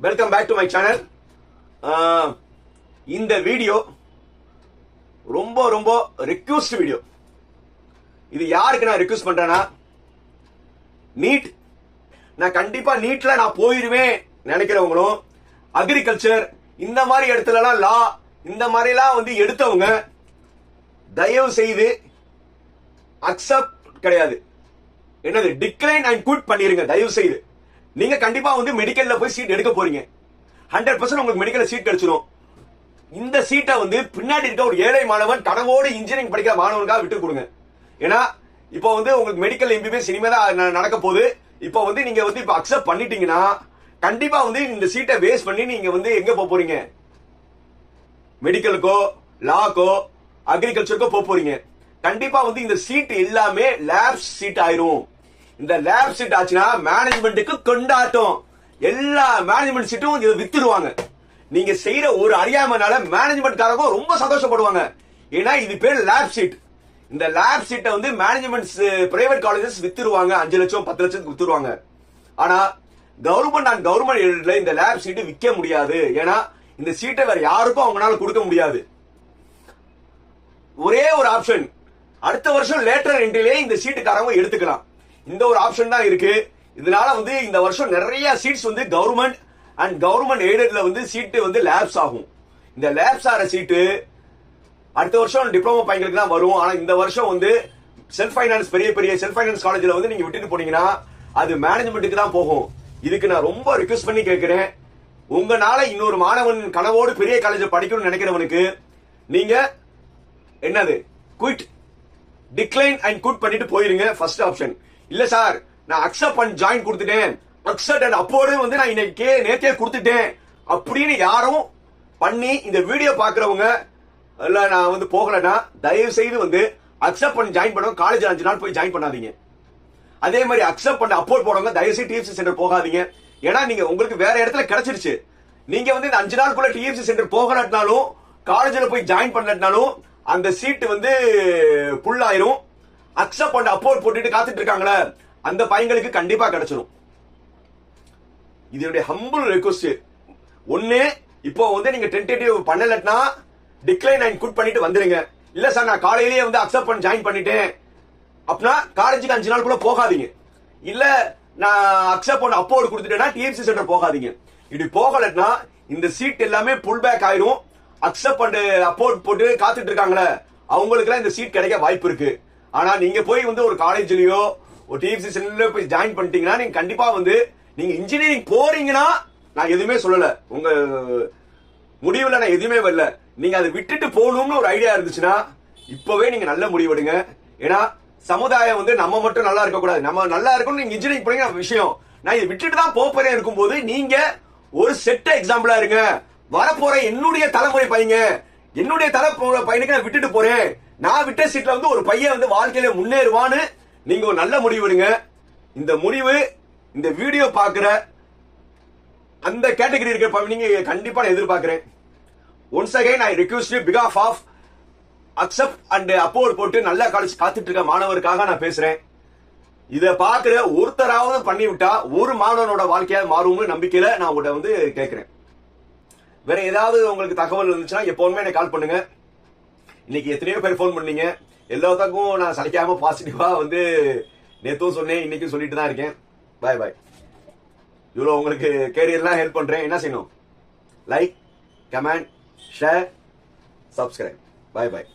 Welcome back to my channel இந்த video ரொம்ப ரொம்ப ரெக்வஸ்ட் வீடியோ. இது யாருக்கு நான் ரெக்வஸ்ட் பண்றேன்னா நீட் நான் கண்டிப்பா நீட்ல நான் போயிருவேன் நினைக்கிறவங்களும் அக்ரிகல்ச்சர் இந்த மாதிரி இடத்துலலாம் லா இந்த மாதிரிலாம் வந்து எடுத்தவங்க தயவு செய்து அக்செப்ட் கிடையாது. என்னது டிக்ளைன் அண்ட் குட் பண்ணிருங்க தயவு செய்து நீங்க கண்டிப்பா வந்து மெடிக்கல்ல போய் சீட் எடுக்க போறீங்க. ஹண்ட்ரட் பர்சன்ட் உங்களுக்கு மெடிக்கல் சீட் கிடைச்சிடும் இந்த சீட்டை வந்து பின்னாடி இருக்க ஒரு ஏழை மாணவன் கனவோடு இன்ஜினியரிங் படிக்கிற மாணவனுக்காக விட்டு கொடுங்க. ஏன்னா இப்போ வந்து உங்களுக்கு மெடிக்கல் எம்பிபிஎஸ் இனிமே தான் நடக்க போகுது. இப்போ வந்து நீங்க வந்து இப்போ அக்செப்ட் பண்ணிட்டீங்கன்னா கண்டிப்பா வந்து இந்த சீட்டை வேஸ்ட் பண்ணி நீங்க வந்து எங்க போக போறீங்க? மெடிக்கலுக்கோ லாக்கோ அக்ரிகல்ச்சருக்கோ போக போறீங்க. கண்டிப்பா வந்து இந்த சீட் எல்லாமே லேப் சீட் ஆயிரும். இந்த லேப் சீட் ஆச்சுன்னா மேனேஜ்மெண்ட்டுக்கு கொண்டாட்டம். எல்லா மேனேஜ்மெண்ட் சீட்டும் இதை வித்துருவாங்க நீங்க செய்யற ஒரு அறியாமனால மேனேஜ்மெண்ட்காரங்க ரொம்ப சந்தோஷப்படுவாங்க. ஏன்னா இது பேர் லேப் சீட் இந்த லேப் சீட்டை வந்து மேனேஜ்மெண்ட் பிரைவேட் காலேஜஸ் வித்துருவாங்க அஞ்சு லட்சம் பத்து லட்சத்துக்கு வித்துருவாங்க ஆனா கவர்மெண்ட் அண்ட் கவர்மெண்ட் இந்த லேப் சீட்டு விற்க முடியாது. ஏன்னா இந்த சீட்டை வேற யாருக்கும் அவங்களால கொடுக்க முடியாது. ஒரே ஒரு ஆப்ஷன் அடுத்த வருஷம் லேட்டர் என்ட்ரிலே இந்த சீட்டுக்காரங்க எடுத்துக்கலாம். இந்த ஒரு ஆப்ஷன் தான் இருக்கு. இதனால வந்து இந்த வருஷம் நிறைய சீட்ஸ் வந்து கவர்மெண்ட் அண்ட் கவர்மெண்ட் எய்டட்ல வந்து சீட்டு வந்து லேப்ஸ் ஆகும். இந்த லேப்ஸ் ஆகிற சீட்டு அடுத்த வருஷம் டிப்ளமோ பையங்களுக்கு தான் வரும். ஆனா இந்த வருஷம் வந்து செல்ஃப் ஃபைனான்ஸ் பெரிய பெரிய செல்ஃப் ஃபைனான்ஸ் காலேஜ்ல வந்து நீங்க விட்டுட்டு போனீங்கன்னா அது மேனேஜ்மெண்ட்டுக்கு தான் போகும். இதுக்கு நான் ரொம்ப ரிக்வெஸ்ட் பண்ணி கேட்கிறேன். உங்களால இன்னொரு மாணவன் கனவோடு பெரிய காலேஜ் படிக்கணும்னு நினைக்கிறவனுக்கு நீங்க என்னது? குயிட் டிக்ளைன் அண்ட் குட் பண்ணிட்டு போயிருங்க. ஃபர்ஸ்ட் ஆப்ஷன் இல்ல சார் நான் அக்செப்ட் பண்ணி ஜாயின் கொடுத்துட்டேன். அக்செப்ட் அண்ட் அப்போடு வந்து நான் இன்னைக்கு நேத்தே கொடுத்துட்டேன். அப்படின்னு யாரும் பண்ணி இந்த வீடியோ பாக்குறவங்க இல்ல நான் வந்து போகலன்னா தயவு செய்து வந்து அக்செப்ட் பண்ணி ஜாயின் பண்ணுவோம் காலேஜ் அஞ்சு நாள் போய் ஜாயின் பண்ணாதீங்க. அதே மாதிரி அக்செப்ட் பண்ண அப்போர்ட் போடுறவங்க தயவுசெய்து டிஎஃப்சி சென்டர் போகாதீங்க. ஏன்னா நீங்க உங்களுக்கு வேற இடத்துல கிடைச்சிருச்சு. நீங்க வந்து இந்த அஞ்சு நாளுக்குள்ள டிஎஃப்சி சென்டர் போகலட்டினாலும் காலேஜில் போய் ஜாயின் பண்ணலட்டினாலும் அந்த சீட்டு வந்து புல் ஆயிரும். அக்செப்ட் பண்ண அப்போர்ட் போட்டுட்டு காத்துட்டு இருக்காங்களே அந்த பையங்களுக்கு கண்டிப்பா கிடைச்சிரும். இதனுடைய ஹம்பிள் ரெக்வஸ்ட் ஒன்னு இப்போ வந்து நீங்க டென்டேட்டிவ் பண்ணலட்னா டிக்ளைன் அண்ட் குட் பண்ணிட்டு வந்துருங்க. இல்ல சார் நான் காலையிலேயே வந்து அக்செப்ட் பண்ணி ஜாயின் பண்ணிட்டேன். அப்படின்னா காலேஜுக்கு அஞ்சு நாள் கூட போகாதீங்க. இல்ல நான் அக்செப்ட் பண்ண அப்போர்ட் கொடுத்துட்டேன்னா டிஎம்சி சென்டர் போகாதீங்க. இப்படி போகலன்னா இந்த சீட் எல்லாமே புல் பேக் ஆயிரும். அக்செப்ட் பண்ண அப்போர்ட் போட்டு காத்துட்டு இருக்காங்களே அவங்களுக்கு இந்த சீட் கிடைக்க வாய்ப்பு இருக்கு. ஆனா நீங்க போய் வந்து ஒரு காலேஜ்லயோ ஒரு டிஎஃப்சி சென்டர்லயோ போய் ஜாயின் பண்ணிட்டீங்கன்னா நீங்க கண்டிப்பா வந்து நீங்க இன்ஜினியரிங் போறீங்கன்னா நான் எதுவுமே சொல்லல. உங்க முடிவுல நான் எதுவுமே வரல. நீங்க அதை விட்டுட்டு போகணும்னு ஒரு ஐடியா இருந்துச்சுன்னா இப்பவே நீங்க நல்ல முடிவெடுங்க ஏன்னா சமுதாயம் வந்து நம்ம மட்டும் நல்லா இருக்க கூடாது நம்ம நல்லா இருக்கணும் நீங்க இன்ஜினியரிங் போறீங்க விஷயம். நான் இதை விட்டுட்டு தான் போறேன் இருக்கும்போது நீங்க ஒரு செட்ட எக்ஸாம்பிளா இருங்க. வரப்போற என்னுடைய தலைமுறை பையங்க என்னுடைய தலை பையனுக்கு நான் விட்டுட்டு போறேன். நான் விட்ட சீட்ல வந்து ஒரு பையன் வந்து வாழ்க்கையில முன்னேறுவான்னு நீங்க ஒரு நல்ல முடிவு எடுங்க. இந்த முடிவு இந்த வீடியோ பாக்குற அந்த கேட்டகரி இருக்கிற நீங்க கண்டிப்பா நான் எதிர்பார்க்கிறேன். Once again I request you because of accept and upward போட்டு நல்ல காலேஜ் காத்துட்டு இருக்க மாணவருக்காக நான் பேசுறேன். இதை பார்க்குற ஒருத்தராவது பண்ணிவிட்டா ஒரு மாணவனோட வாழ்க்கையாக மாறும்னு நம்பிக்கையில நான் உங்கள்கிட்ட வந்து கேட்கிறேன் வேற ஏதாவது உங்களுக்கு தகவல் இருந்துச்சுன்னா எப்பவுமே எனக்கு கால் பண்ணுங்க. இன்னைக்கு எத்தனையோ பேர் ஃபோன் பண்ணீங்க. எல்லாத்துக்கும் நான் சலிக்காம பாசிட்டிவா வந்து நேத்தும் சொன்னேன் இன்னைக்கும் சொல்லிட்டு தான் இருக்கேன். பாய் பாய் இவ்வளோ உங்களுக்கு கேரியர்லாம் ஹெல்ப் பண்றேன். என்ன செய்யணும்? Like comment share subscribe bye bye